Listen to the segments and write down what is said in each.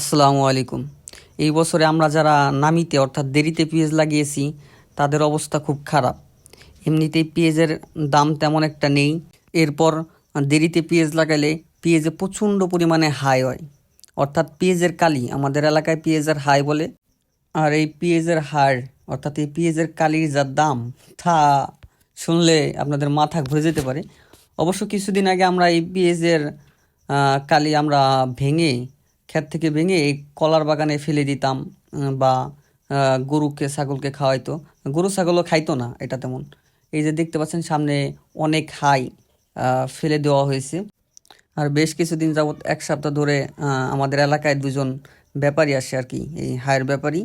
আসসালামু আলাইকুম। এই বছরে আমরা যারা নামিতে অর্থাৎ দেরিতে পেঁয়াজ লাগিয়েছি, তাদের অবস্থা খুব খারাপ। এমনিতেই পেঁয়াজের দাম তেমন একটা নেই। এরপর দেরিতে পেঁয়াজ লাগালে পেঁয়াজে প্রচণ্ড পরিমাণে হাই হয়। অর্থাৎ পেঁয়াজের কালি, আমাদের এলাকায় পেঁয়াজের হাই বলে। আর এই পেঁয়াজের হার অর্থাৎ এই পেঁয়াজের কালির যা দাম, তা শুনলে আপনাদের মাথা ঘুরে যেতে পারে। অবশ্য কিছুদিন আগে আমরা এই পেঁয়াজের কালি আমরা ভেঙে ক্ষেত থেকে ভেঙে এই কলার বাগানে ফেলে দিতাম বা গরুকে, ছাগলকে খাওয়াইতো। গরু, ছাগলও খাইতো না এটা তেমন। এই যে দেখতে পাচ্ছেন সামনে অনেক হাই ফেলে দেওয়া হয়েছে। আর বেশ কিছুদিন যাবৎ এক সপ্তাহ ধরে আমাদের এলাকায় দুজন ব্যাপারী আসে আর কি, এই হায়ের ব্যাপারী।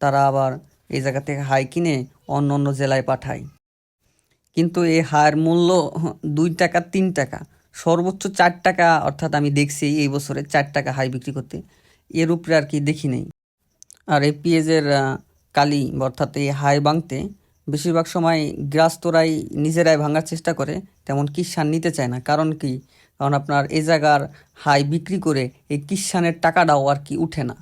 তারা আবার এই জায়গা থেকে হাই কিনে অন্য অন্য জেলায় পাঠায়। কিন্তু এই হায়ের মূল্য দুই টাকা, তিন টাকা। সর্বোচ্চ চার টাকা অর্থাৎ আমি দেখছি এই বছরে চার টাকা হাই বিক্রি করতে। এর উপরে আর কি দেখি নেই। আর এই পেঁয়াজের আহ, কালি অর্থাৎ এই হাই ভাঙতে বেশিরভাগ সময় গ্রাস্তরাই নিজেরাই ভাঙার চেষ্টা করে তেমন কিষান নিতে চায় না। কারণ কি? কারণ আপনার এই জায়গার হাই বিক্রি করে এই কিষানের টাকাটাও আর কি উঠে না।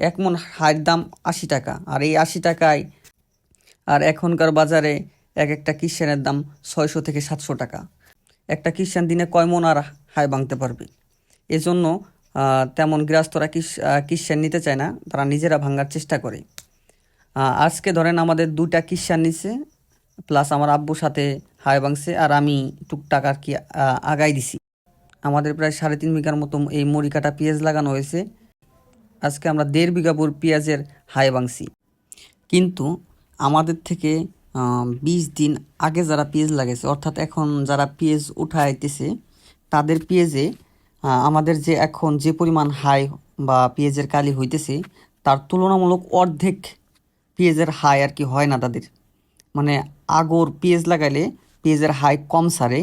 এক মন হাইয়ের দাম আশি টাকা। আর এই আশি টাকায় আর এখনকার বাজারে এক একটা কিষানের দাম ছয়শো থেকে সাতশো টাকা। একটা কিষান দিনে কয় মন আর হায় ভাঙতে পারবে? এজন্য তেমন গৃহস্থরা কিষান নিতে চায় না, তারা নিজেরা ভাঙার চেষ্টা করে। আজকে ধরেন আমাদের দুটা কিষান নিছে, প্লাস আমার আব্বুর সাথে হায় ভাঙছে, আর আমি টুকটাক আর কি আগাই দিছি। আমাদের প্রায় সাড়ে তিন বিঘার মতো এই মুড়ি কাটা পেঁয়াজ লাগানো হয়েছে। আজকে আমরা দেড় বিঘা বুর পেঁয়াজের হায় ভাঙছি। কিন্তু আমাদের থেকে বিশ দিন আগে যারা পেঁয়াজ লাগাইছে, অর্থাৎ এখন যারা পেঁয়াজ উঠাইতেছে, তাদের পেঁয়াজে আমাদের যে এখন যে পরিমাণ হাই বা পেঁয়াজের কালি হইতেছে, তার তুলনামূলক অর্ধেক পেঁয়াজের হাই আর কি হয় না তাদের। মানে আগর পেঁয়াজ লাগাইলে পেঁয়াজের হাই কম সারে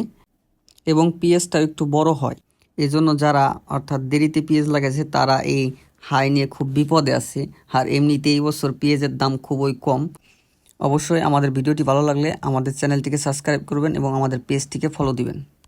এবং পেঁয়াজটা একটু বড় হয়। এজন্য যারা, অর্থাৎ দেরিতে পেঁয়াজ লাগাইছে, তারা এই হাই নিয়ে খুব বিপদে আছে। আর এমনিতে এই বছর পেঁয়াজের দাম খুবই কম। অবশ্যই আমাদের ভিডিওটি ভালো লাগলে আমাদের চ্যানেলটিকে সাবস্ক্রাইব করবেন এবং আমাদের পেজটিকে ফলো দিবেন।